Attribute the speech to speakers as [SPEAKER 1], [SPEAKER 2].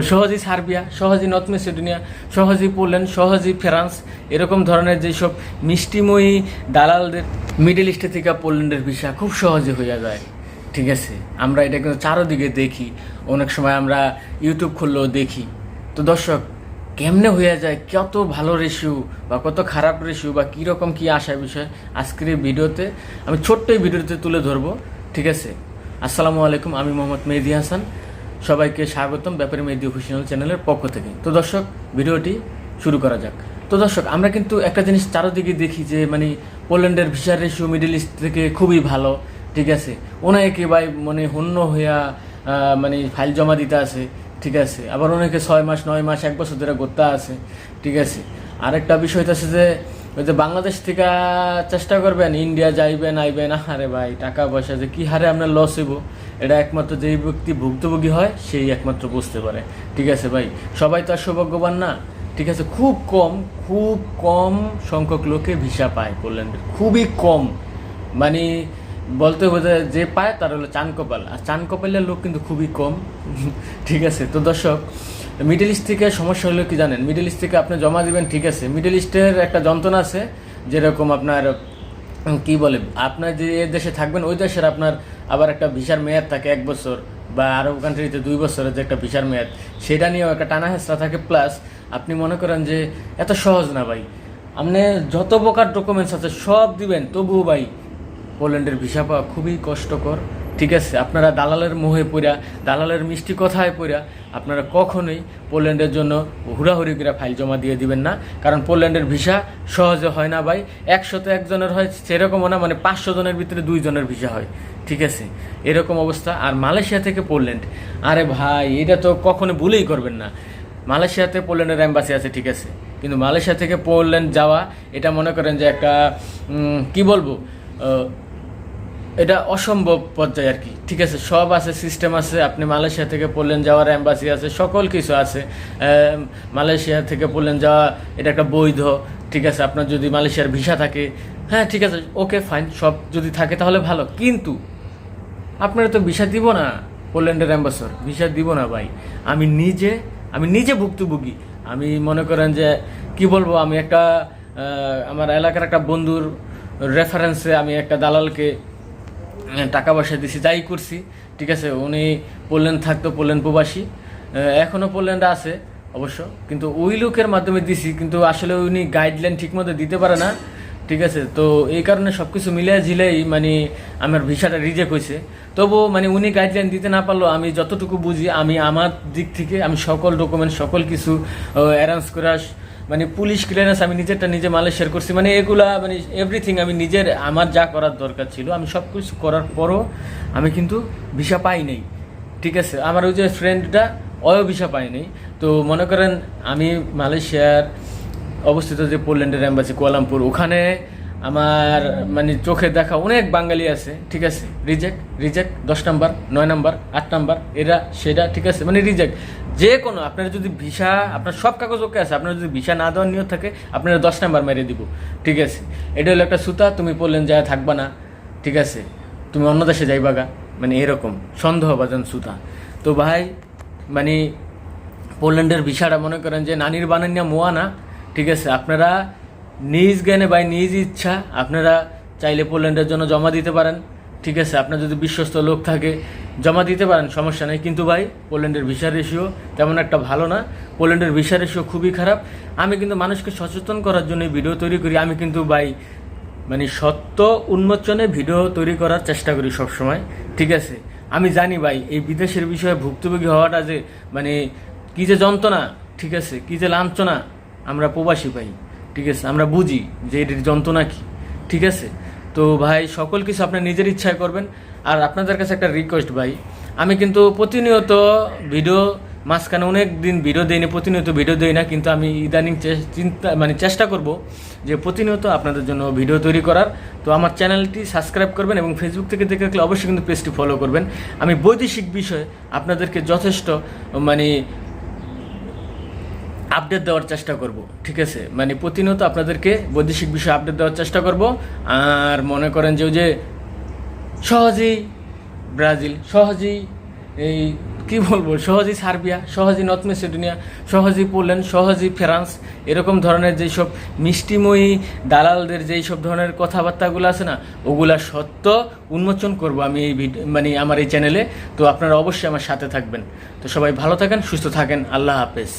[SPEAKER 1] সহজেই সার্বিয়া, সহজেই North Macedonia, সহজেই পোল্যান্ড, সহজেই ফ্রান্স, এরকম ধরনের যেসব মিষ্টিময়ী দালালদের মিডল ইস্টে থেকে পোল্যান্ডের ভিসা খুব সহজে হয়ে যায়। ঠিক আছে? আমরা এটা কিন্তু চারোদিকে দেখি। অনেক সময় আমরা ইউটিউব খুললেও দেখি। তো দর্শক, কেমনে হয়ে যায়, কত ভালো রেশিও বা কত খারাপ রেশিও বা কীরকম কী আশা বিষয় আজকের এই ভিডিওতে আমি ছোট্ট এই ভিডিওতে তুলে ধরবো। ঠিক আছে? আসসালামু আলাইকুম, আমি মোহাম্মদ মেহেদি হাসান। সবাইকে স্বাগতম ব্যাপারী মেহেদি অফিসিয়াল চ্যানেলের পক্ষ থেকে। তো দর্শক, ভিডিওটি শুরু করা যাক। তো দর্শক, আমরা কিন্তু একটা জিনিস চারোদিকে দেখি যে মানে পোল্যান্ডের ভিসার রেশিও মিডল ইস্ট থেকে খুবই ভালো, ঠিক আছে? ওনাকে ভাই মানে হন্য হইয়া মানে ফাইল জমা দিতে আছে, ঠিক আছে? আবার অনেকে ছয় মাস, নয় মাস, এক বছর ধরে করতে আছে, ঠিক আছে? আরেকটা বিষয় আছে যে, ওই যে বাংলাদেশ থেকে চেষ্টা করবেন, ইন্ডিয়া যাইবেন, আইবেন আরে ভাই, টাকা পয়সা যে কী হারে আপনার লস হইব। এটা একমাত্র যেই ব্যক্তি ভুক্তভোগী হয়, সেই একমাত্র বুঝতে পারে। ঠিক আছে ভাই? সবাই তো আর সৌভাগ্যবান না। ঠিক আছে? খুব কম খুব কম সংখ্যক লোকে ভিসা পায় পোল্যান্ডের। খুবই কম। মানে বলতে বোঝায় যে পায় তার হলো চান কপাল। আর চান কপালের লোক কিন্তু খুবই কম। ঠিক আছে? তো দর্শক, মিডল ইস্ট থেকে সমস্যা হলো কি জানেন? মিডল ইস্ট থেকে আপনি জমা দিবেন, ঠিক আছে? মিডল ইস্টের একটা যন্ত্রণা আছে, যেরকম আপনার কি বলে, আপনার যে দেশে থাকবেন, ওই দেশের আপনার আবার একটা ভিসার মেয়াদ থাকে এক বছর, বা আরব কান্ট্রিতে দুই বছরের যে একটা ভিসার মেয়াদ, সেটা নিয়েও একটা টানা হেসরা থাকে। প্লাস আপনি মনে করেন যে এত সহজ না ভাই। আপনি যত প্রকার ডকুমেন্টস আছে সব দিবেন, তবুও ভাই পোল্যান্ডের ভিসা পাওয়া খুবই কষ্টকর। ঠিক আছে, আপনারা দালালের মোহে পড়া দালালের মিষ্টি কথায় পড়া আপনারা কখনোই পোল্যান্ডের জন্য হুড়াহুড়ি করে ফাইল জমা দিয়ে দিবেন না। কারণ পোল্যান্ডের ভিসা সহজে হয় না ভাই। একশত একজনের হয়, সেরকমও না মানে পাঁচশো জনের ভিতরে দুইজনের ভিসা হয়। ঠিক আছে, এরকম অবস্থা। আর মালয়েশিয়া থেকে পোল্যান্ড, আরে ভাই, এটা তো কখনো ভুলেই করবেন না। মালয়েশিয়াতে পোল্যান্ডের অ্যাম্বাসি আছে, ঠিক আছে। কিন্তু মালয়েশিয়া থেকে পোল্যান্ড যাওয়া, এটা মনে করেন যে একটা কি বলব এটা অসম্ভব পর্যায়ে আর কি। ঠিক আছে, সব আছে সিস্টেম আছে, আপনি মালয়েশিয়া থেকে পোল্যান্ড যাওয়ার অ্যাম্বাসি আছে, সকল কিছু আছে। মালয়েশিয়া থেকে পোল্যান্ড যাওয়া, এটা একটা বৈধ, ঠিক আছে, আপনার যদি মালয়েশিয়ার ভিসা থাকে। হ্যাঁ ঠিক আছে ওকে ফাইন সব যদি থাকে তাহলে ভালো, কিন্তু আপনারা তো ভিসা দিব না পোল্যান্ডের অ্যাম্বাসর ভিসা দিব না ভাই। আমি নিজে আমি নিজে ভুক্তভোগী। আমি মনে করেন যে, কি বলব, আমি একটা আমার এলাকার একটা বন্ধুর রেফারেন্সে আমি একটা দালালকে টাকা পয়সা দিছি, যাই করছি, ঠিক আছে? উনি পোল্যান্ড থাকতো, পোল্যান্ড প্রবাসী। এখনও এখনও পোল্যান্ডে আছে অবশ্য, কিন্তু ওই লোকের মাধ্যমে দিছি, কিন্তু আসলে উনি গাইডলাইন ঠিকমতো দিতে পারে না, ঠিক আছে? তো এই কারণে সব কিছু মিলিয়ে ঝিলেই মানে আমার ভিসাটা রিজেক্ট হয়েছে। তবু মানে উনি গাইডলাইন দিতে না পারলেও আমি যতটুকু বুঝি, আমি আমার দিক থেকে, আমি সকল ডকুমেন্ট সকল কিছু অ্যারেঞ্জ করে মানে পুলিশ ক্লিয়ারেন্স আমি নিজেরটা নিজে মালে শেয়ার করছি। মানে এগুলা মানে এভরিথিং আমি নিজের, আমার যা করার দরকার ছিল, আমি সব কিছু করার পরও আমি কিন্তু ভিসা পাই নাই। ঠিক আছে? আমার ওই যে ফ্রেন্ডটা অয় ভিসা পাই নাই। তো মনে করেন আমি মালয়েশিয়ার অবস্থিত যে পোল্যান্ডের অ্যাম্বাসি কোয়ালামপুর, ওখানে আমার মানে চোখে দেখা অনেক বাঙালি আছে, ঠিক আছে? রিজেক্ট রিজেক্ট দশ নাম্বার, নয় নাম্বার, আট নাম্বার, এরা সেটা ঠিক আছে? মানে রিজেক্ট যে কোনো, আপনার যদি ভিসা, আপনার সব কাগজ ওকে আছে, আপনার যদি ভিসা না দেওয়ার নিয়ত থাকে, আপনারা দশ নাম্বার মেরে দিব, ঠিক আছে? এটা হলো একটা সুতা, তুমি পোল্যান্ড যায় থাকবা না, ঠিক আছে? তুমি অন্য দেশে যাইবা গা মানে এরকম, সন্দেহভাজন সুতা। তো ভাই মানে পোল্যান্ডের ভিসাটা মনে করেন যে নানির বানানিয়া মোয়া না, ঠিক আছে? আপনারা নিজ জ্ঞানে বা নিজ ইচ্ছা আপনারা চাইলে পোল্যান্ডের জন্য জমা দিতে পারেন। ঠিক আছে, আপনার যদি বিশ্বস্ত লোক থাকে, জমা দিতে পারেন, সমস্যা নেই। কিন্তু ভাই, পোল্যান্ডের ভিসা রেশিও তেমন একটা ভালো না। পোল্যান্ডের ভিসা রেশিও খুবই খারাপ। আমি কিন্তু মানুষকে সচেতন করার জন্য ভিডিও তৈরি করি। আমি কিন্তু ভাই মানে সত্য উন্মোচনে ভিডিও তৈরি করার চেষ্টা করি সব সময় ঠিক আছে, আমি জানি ভাই, এই বিদেশের বিষয়ে ভুক্তভোগী হওয়াটা যে মানে কী যে যন্ত্রণা, ঠিক আছে, কী যে লাঞ্ছনা আমরা প্রবাসী ভাই। ঠিক আছে, আমরা বুঝি যে এটির যন্ত্রণা কি, ঠিক আছে? তো ভাই, সকল কিছু আপনার নিজের ইচ্ছায় করবেন। আর আপনাদের কাছে একটা রিকোয়েস্ট ভাই, আমি কিন্তু প্রতিনিয়ত ভিডিও মাঝখানে অনেক দিন ভিডিও দিইনি, প্রতিনিয়ত ভিডিও দিই না, কিন্তু আমি ইদানিং চিন্তা মানে চেষ্টা করব যে প্রতিনিয়ত আপনাদের জন্য ভিডিও তৈরি করার। তো আমার চ্যানেলটি সাবস্ক্রাইব করবেন এবং ফেসবুক থেকে দেখে রাখলে অবশ্যই কিন্তু পেজটি ফলো করবেন। আমি বৈদেশিক বিষয়ে আপনাদেরকে যথেষ্ট মানে আপডেট দেওয়ার চেষ্টা করব, ঠিক আছে? মানে প্রতিনিয়ত আপনাদেরকে বৈদেশিক বিষয়ে আপডেট দেওয়ার চেষ্টা করব। আর মনে করেন যে যে সহজেই ব্রাজিল, সহজেই এই কি বলব, সহজেই সার্বিয়া, সহজেই নর্থ মেসিডোনিয়া, সহজেই পোল্যান্ড, সহজেই ফ্রান্স, এরকম ধরনের যেই সব মিষ্টিময়ী দালালদের যেই সব ধরনের কথাবার্তাগুলো আছে না, ওগুলা সত্য উন্মোচন করব আমি এই ভিডিও মানে আমার এই চ্যানেলে তো আপনারা অবশ্যই আমার সাথে থাকবেন। তো সবাই ভালো থাকেন, সুস্থ থাকেন। আল্লাহ হাফেজ।